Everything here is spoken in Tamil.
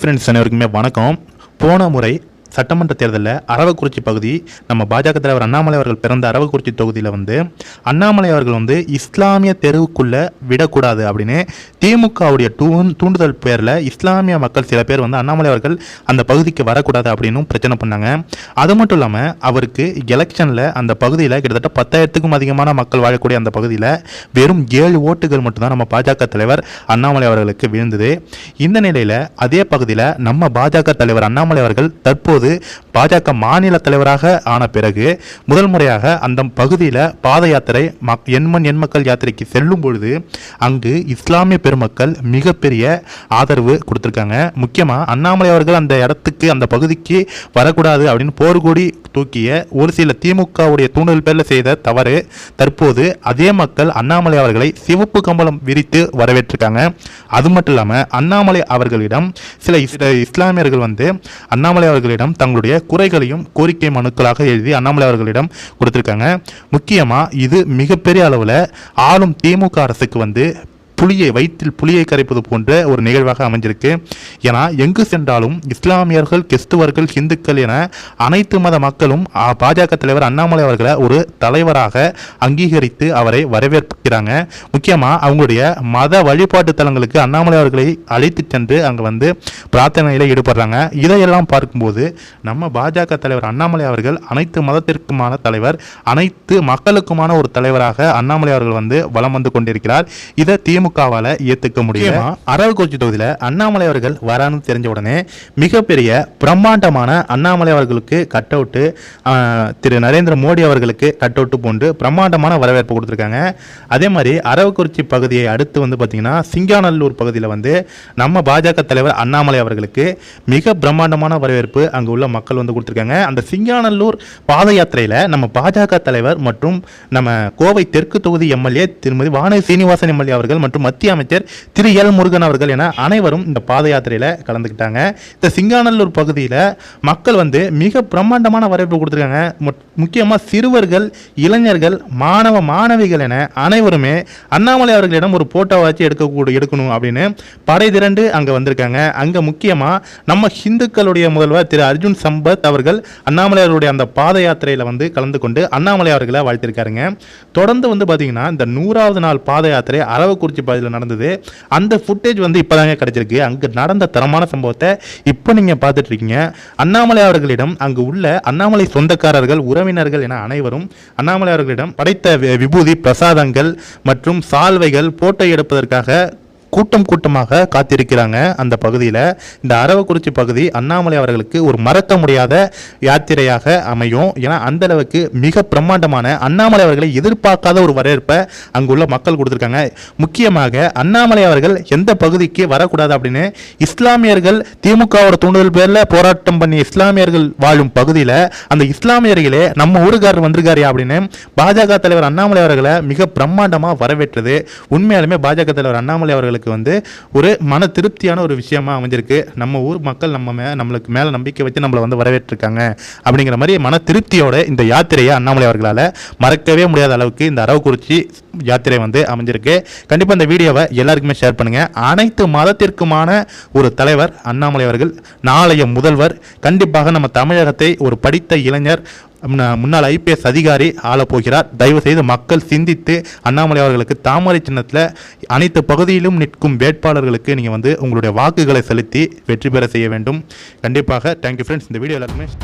ஃப்ரெண்ட்ஸ் அனைவருக்குமே வணக்கம். போன முறை சட்டமன்ற தேர்தலில் அரவக்குறிச்சி பகுதி நம்ம பாஜக தலைவர் அண்ணாமலை அவர்கள் பிறந்த அரவக்குறிச்சி தொகுதியில் வந்து அண்ணாமலை அவர்கள் வந்து இஸ்லாமிய தெருவுக்குள்ளே விடக்கூடாது அப்படின்னு திமுகவுடைய தூண் தூண்டுதல் பேரில் இஸ்லாமிய மக்கள் சில பேர் வந்து அண்ணாமலை அவர்கள் அந்த பகுதிக்கு வரக்கூடாது அப்படின்னும் பிரச்சனை பண்ணாங்க. அது மட்டும் இல்லாமல் அவருக்கு எலெக்ஷனில் அந்த பகுதியில் கிட்டத்தட்ட பத்தாயிரத்துக்கும் அதிகமான மக்கள் வாழக்கூடிய அந்த பகுதியில் வெறும் ஏழு ஓட்டுகள் மட்டும்தான் நம்ம பாஜக தலைவர் அண்ணாமலை அவர்களுக்கு விழுந்தது. இந்த நிலையில் அதே பகுதியில் நம்ம பாஜக தலைவர் அண்ணாமலை அவர்கள் தற்போது பாஜக மாநில தலைவராக ஆன பிறகு முதல் முறையாக அந்த பகுதியில் பாத யாத்திரை மக் எண்மண் எண்மக்கள் யாத்திரைக்கு செல்லும் பொழுது அங்கு இஸ்லாமிய பெருமக்கள் மிகப்பெரிய ஆதரவு கொடுத்துருக்காங்க. முக்கியமாக அண்ணாமலை அவர்கள் அந்த இடத்துக்கு அந்த பகுதிக்கு வரக்கூடாது அப்படின்னு போர்கொடி தூக்கிய ஒரு சில திமுகவுடைய தூண்டல் பேரில் செய்த தவறு தற்போது அதே மக்கள் அண்ணாமலை அவர்களை சிவப்பு கம்பளம் விரித்து வரவேற்றிருக்காங்க. அது மட்டும் இல்லாமல் அண்ணாமலை அவர்களிடம் சில இஸ்லாமியர்கள் வந்து அண்ணாமலை அவர்களிடம் தங்களுடைய குறைகளையும் கோரிக்கை மனுக்களாக எழுதி அண்ணாமலை அவர்களிடம் கொடுத்துருக்காங்க. முக்கியமாக இது மிகப்பெரிய அளவில் ஆளும் திமுக அரசுக்கு வந்து புலியை வயிற்றில் புலியை கரைப்பது போன்ற ஒரு நிகழ்வாக அமைஞ்சிருக்கு. ஏன்னா எங்கு சென்றாலும் இஸ்லாமியர்கள் கிறிஸ்துவர்கள் இந்துக்கள் என அனைத்து மத மக்களும் பாஜக தலைவர் அண்ணாமலை அவர்களை ஒரு தலைவராக அங்கீகரித்து அவரை வரவேற்கிறாங்க. முக்கியமாக அவங்களுடைய மத வழிபாட்டு தலங்களுக்கு அண்ணாமலை அவர்களை அழைத்து சென்று அங்கே வந்து பிரார்த்தனையில் ஈடுபடுறாங்க. இதையெல்லாம் பார்க்கும்போது நம்ம பாஜக தலைவர் அண்ணாமலை அவர்கள் அனைத்து மதத்திற்குமான தலைவர் அனைத்து மக்களுக்குமான ஒரு தலைவராக அண்ணாமலை அவர்கள் வந்து வலம் வந்து கொண்டிருக்கிறார். இதை திமுக திமுகவால் ஏற்றுக்க முடியும் அரவக்குறிச்சி தொகுதியில் அண்ணாமலை அவர்கள் வரான்னு தெரிஞ்ச உடனே மிகப்பெரிய பிரம்மாண்டமான அண்ணாமலை அவர்களுக்கு கட் அவுட்டு திரு நரேந்திர மோடி அவர்களுக்கு கட் அவுட்டு போன்று பிரம்மாண்டமான வரவேற்பு கொடுத்துருக்காங்க. அதே மாதிரி அரவக்குறிச்சி பகுதியை அடுத்து வந்து பார்த்தீங்கன்னா சிங்காநல்லூர் பகுதியில் வந்து நம்ம பாஜக தலைவர் அண்ணாமலை அவர்களுக்கு மிக பிரம்மாண்டமான வரவேற்பு அங்கே உள்ள மக்கள் வந்து கொடுத்துருக்காங்க. அந்த சிங்காநல்லூர் பாத யாத்திரையில் நம்ம பாஜக தலைவர் மற்றும் நம்ம கோவை தெற்கு தொகுதி எம்எல்ஏ திருமதி வானதி சீனிவாசன் எம்எல்ஏ அவர்கள் மற்றும் மத்திய அமைச்சர் திரு எல் முருகன் அவர்கள் என அனைவரும் இந்த பாத யாத்திரையில் கலந்துக்கிட்டாங்க. இந்த சிங்காநல்லூர் பகுதியில் மக்கள் வந்து மிக பிரம்மாண்டமான வரவேற்பு கொடுத்துருக்காங்க. முக்கியமாக சிறுவர்கள் இளைஞர்கள் மாணவ மாணவிகள் என அனைவருமே அண்ணாமலை அவர்களிடம் ஒரு போட்டோ வச்சு எடுக்கக்கூட எடுக்கணும் அப்படின்னு படை திரண்டு அங்கே வந்திருக்காங்க. அங்கே முக்கியமாக நம்ம ஹிந்துக்களுடைய முதல்வர் திரு அர்ஜுன் சம்பத் அவர்கள் அண்ணாமலை அந்த பாத யாத்திரையில் வந்து கலந்து கொண்டு அண்ணாமலை அவர்களை வாழ்த்திருக்காருங்க. தொடர்ந்து வந்து பார்த்தீங்கன்னா இந்த நூறாவது நாள் பாத யாத்திரை அரவக்குறிச்சி பகுதியில் நடந்தது. அந்த ஃபுட்டேஜ் வந்து இப்போ தாங்க கிடச்சிருக்கு. அங்கே நடந்த தரமான சம்பவத்தை இப்போ நீங்கள் பார்த்துட்ருக்கீங்க அண்ணாமலை அவர்களிடம் அங்கு உள்ள அண்ணாமலை சொந்தக்காரர்கள் உறவினர்கள் என அனைவரும் அண்ணாமலை அவர்களிடம் படைத்த விபூதி பிரசாதங்கள் மற்றும் சால்வைகள் போட்டோ எடுப்பதற்காக கூட்டம் கூட்டமாக காத்திருக்கிறாங்க அந்த பகுதியில். இந்த அரவக்குறிச்சி பகுதி அண்ணாமலை அவர்களுக்கு ஒரு மறக்க முடியாத யாத்திரையாக அமையும். ஏன்னா அந்த அளவுக்கு மிக பிரம்மாண்டமான அண்ணாமலை அவர்களை எதிர்பார்க்காத ஒரு வரவேற்பை அங்குள்ள மக்கள் கொடுத்துருக்காங்க. முக்கியமாக அண்ணாமலை அவர்கள் எந்த பகுதிக்கு வரக்கூடாது அப்படின்னு இஸ்லாமியர்கள் திமுகவோட தூண்டுதல் பேரில் போராட்டம் பண்ணி இஸ்லாமியர்கள் வாழும் பகுதியில் அந்த இஸ்லாமியர்களே நம்ம ஊருக்காரர் வந்திருக்காரு அப்படின்னு பாஜக தலைவர் அண்ணாமலை அவர்களை மிக பிரம்மாண்டமாக வரவேற்றது. உண்மையாலுமே பாஜக தலைவர் அண்ணாமலை அவர்களுக்கு வந்து ஒரு மன திருப்தியான ஒரு விஷயமா அமைஞ்சிருக்கு. நம்ம ஊர் மக்கள் நம்ம மே நம்மளுக்கு மேலே நம்பிக்கை வச்சு நம்மளை வந்து வரவேற்றிருக்காங்க. அப்படிங்கிற மாதிரி மன திருப்தியோட இந்த யாத்திரையை அண்ணாமலை அவர்களால் மறக்கவே முடியாத அளவுக்கு இந்த அரவக்குறிச்சி யாத்திரை வந்து அமைஞ்சிருக்கு. கண்டிப்பாக இந்த வீடியோவை எல்லாருக்குமே ஷேர் பண்ணுங்கள் அனைத்து மதத்திற்குமான ஒரு தலைவர் அண்ணாமலை அவர்கள் நாளைய முதல்வர் கண்டிப்பாக நம்ம தமிழகத்தை ஒரு படித்த இளைஞர் முன்னாள் ஐபிஎஸ் அதிகாரி ஆளப் போகிறார். மக்கள் சிந்தித்து அண்ணாமலை அவர்களுக்கு தாமரை சின்னத்தில் அனைத்து பகுதியிலும் நிற்கும் வேட்பாளர்களுக்கு நீங்கள் வந்து உங்களுடைய வாக்குகளை செலுத்தி வெற்றி பெற செய்ய வேண்டும். கண்டிப்பாக தேங்க்யூ ஃப்ரெண்ட்ஸ் இந்த வீடியோ எல்லாருமே